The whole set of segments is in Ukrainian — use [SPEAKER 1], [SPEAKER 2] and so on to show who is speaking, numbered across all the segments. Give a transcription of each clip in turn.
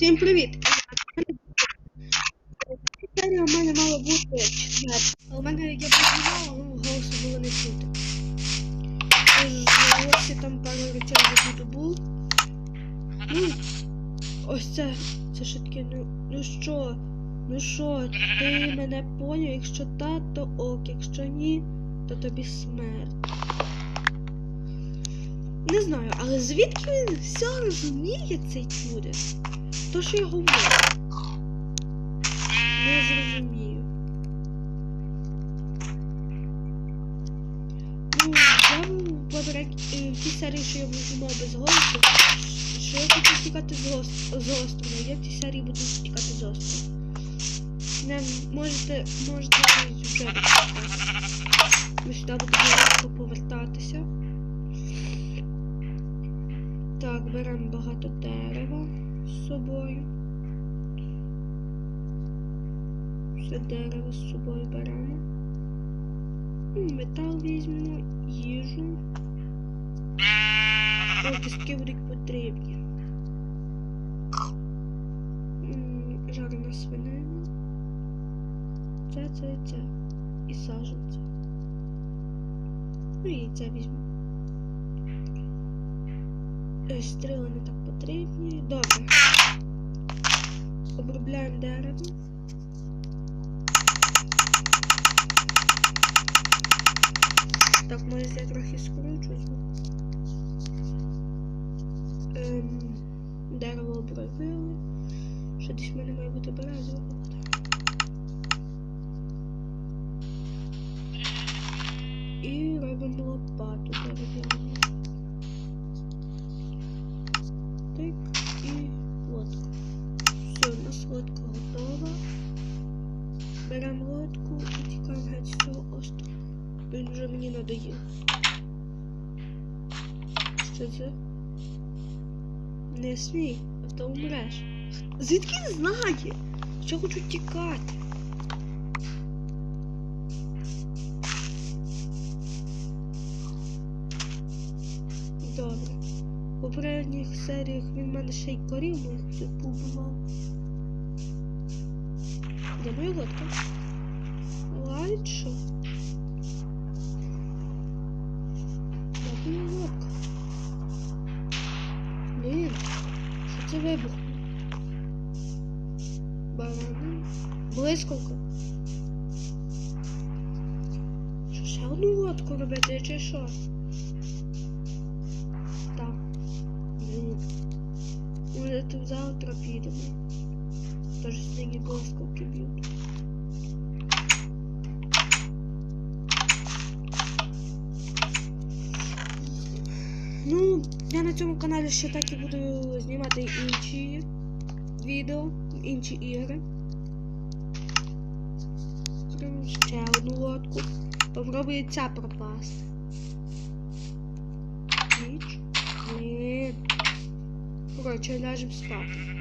[SPEAKER 1] Всім привіт! Серія у мене мала бути четверта. А у мене я познімала, ну голосу було не чути. Ось там пару речей вже був. Ну, ось це, це ще таке, ну, ну що? Ну що, ти мене поняв? Якщо так, то ок, якщо ні, то тобі смерть. Не знаю, але звідки він все розуміє цей чудо? То, що я говорю. Не зрозумію. Ну, я попередній в тій серії, що я знімав без голосу, що я хочу тікати з, острова. Я в тій серії буду тікати з острова. Не, можете, можете вже. Ми сюди будемо різко повертатися. Так, беремо багато дерева з собою. Все дерево з собою беремо. Метал візьмемо, їжу. О, кістки будуть потрібні. М, Жарена свинина. Це, це, це. І саженці. Ну і це візьмемо. Е, Стріли не так потрібні. Добре. Обробляємо дерево. Надоїв. Що це? Не смій, а то умреш. Звідки він знає? Що хочу тікати? Добре. У попередніх серіях він мене ще й корів моїх всіх побував. Де моя лодка? Блін, що це вибух? Барани. Блискавка. Що ще одну лодку робити, чи що? Так. Може тут завтра підемо. Тож сьогодні блискавки б'ють. Ну, я на цьому каналі ще так і буду знімати інші відео, інші ігри. Зробимо ще одну лодку. Попробую ця пропасти. Блін. Коротше, ляжемо спати.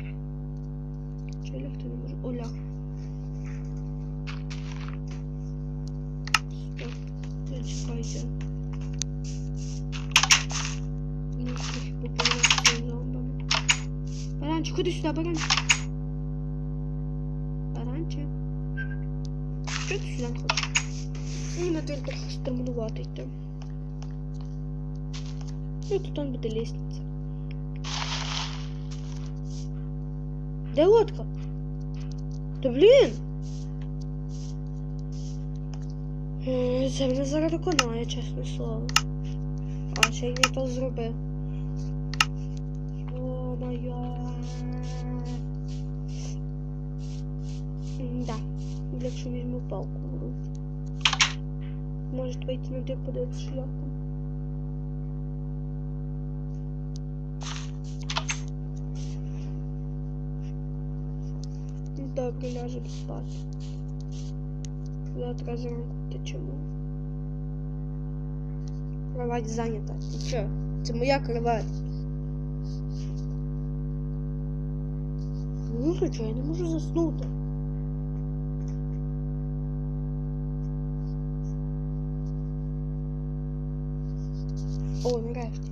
[SPEAKER 1] Баранчик, ходи сюди, баранчик. Баранчик. Що ти сюди не хочеш? Ну, на трохи стремнувати йти. Ну, тут он буде лестниця. Де лодка? Та блін! Е, Це мене зараз виконає, чесне слово. А, ще й не то зробив. Може вийти на тих подивитися, що я там. Добре, ляжемо спати. Завтра зранку течемо. Кровать зайнята. Ти що? Це моя кровать. Ну, що, я не можу заснути. О, нарешті.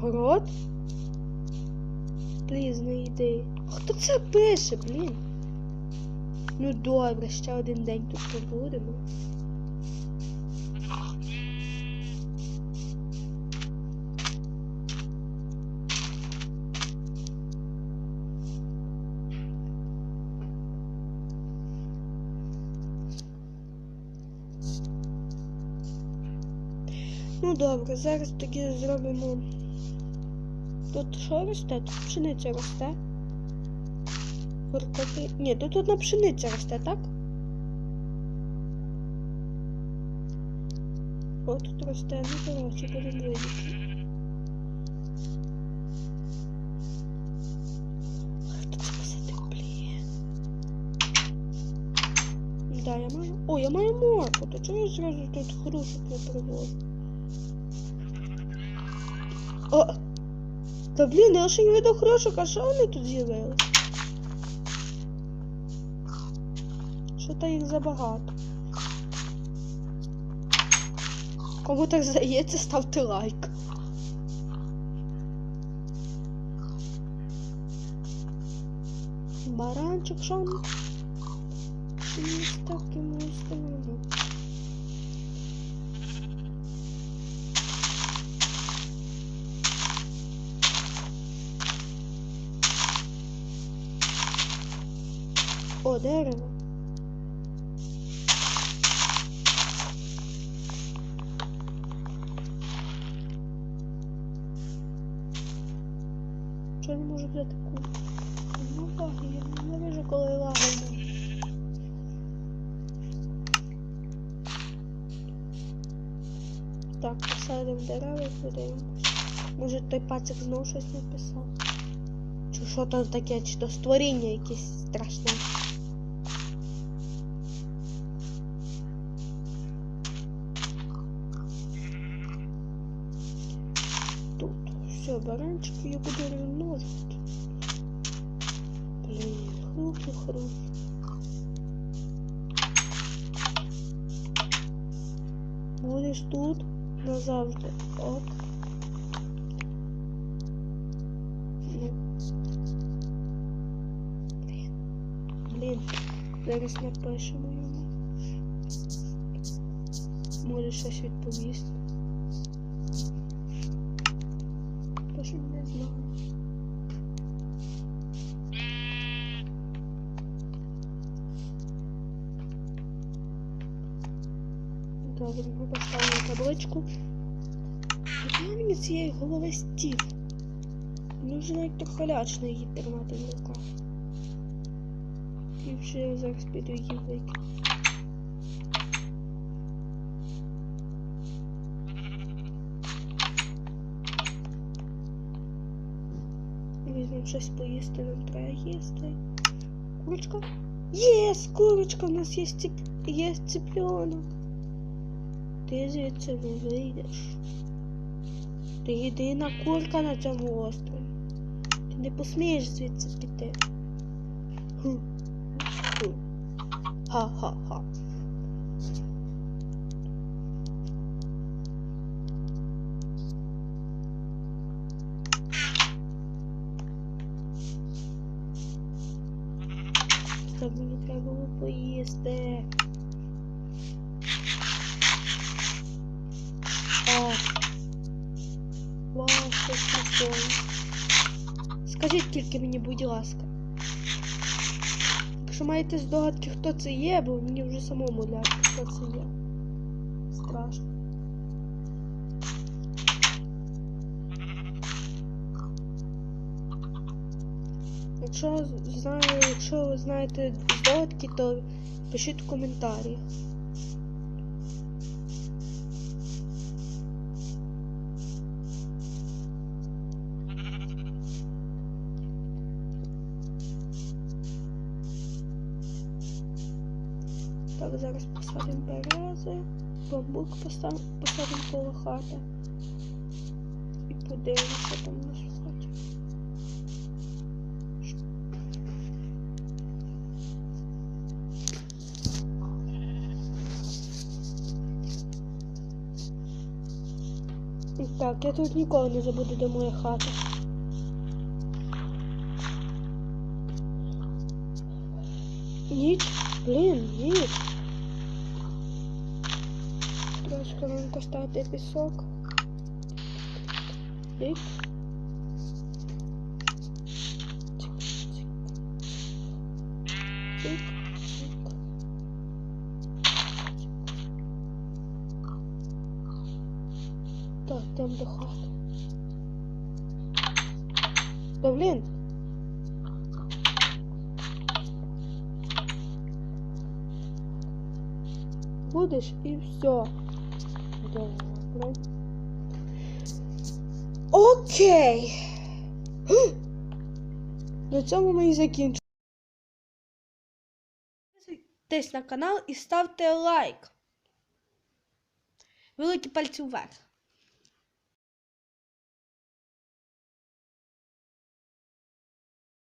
[SPEAKER 1] Город? Пліз, не йди. Хто це пише, блін? Ну добре, ще один день тут побудемо. Ну добре, зараз тоді зробимо. Тут що росте? Тут пшениця росте. Картопи... Ні, тут одна пшениця росте, так? О, тут росте, ну коротше, будемо видіти. Да, я маю. О, я маю морку, то чого я зразу тут хрушок не привожу? О! Та блін, я ще не видав хрошок, а що вони тут з'явились? Що то їх забагато. Кому так здається, ставте лайк. Баранчик, він? Ось так О, дерево. Чого не можу взяти куб? Ну лаги, я ненавижу, коли лаги. Так, посадимо дерева і подивимось. Може той пацик знов щось написав? Чи що там таке, чи то створіння якесь страшне? все, баранчики я буду розмножити. Блін, хруфлю, хруфлю. Будеш тут назавжди. Ок. Ну. Блін. Блін. Зараз напишемо йому. Може щось відповісти. Добре, ми поставимо табличку. Куди мені цієї голови стів? Мені вже навіть трохи лячно її тримати в руках. І вже я зараз піду її викину. Візьмемо щось поїсти, нам треба їсти. Курочка? Єс, курочка, у нас є, ціп... є цыпленок. Ти звідси не вийдеш. Ти єдина курка на цьому острові. Ти не посмієш звідси піти. Ха-ха-ха. Щось прикольне. Скажіть тільки мені, будь ласка. Якщо маєте здогадки, хто це є, бо мені вже самому ляти, хто це є. Страшно. Якщо знаю, якщо ви знаєте здогадки, то пишіть в коментарях. Берези, постав- посадимо коло хати. І подивимося, там в хаті. Так, я тут ніколи не забуду, де моя хата. Ніч? Блін, ніч. Трошки вам коштати пісок. Чик. Так, йдемо до хати. Та блін. Будеш і все. Окей. На цьому ми і закінчимо. Підписуйтесь на канал і ставте лайк. Великі пальці вверх.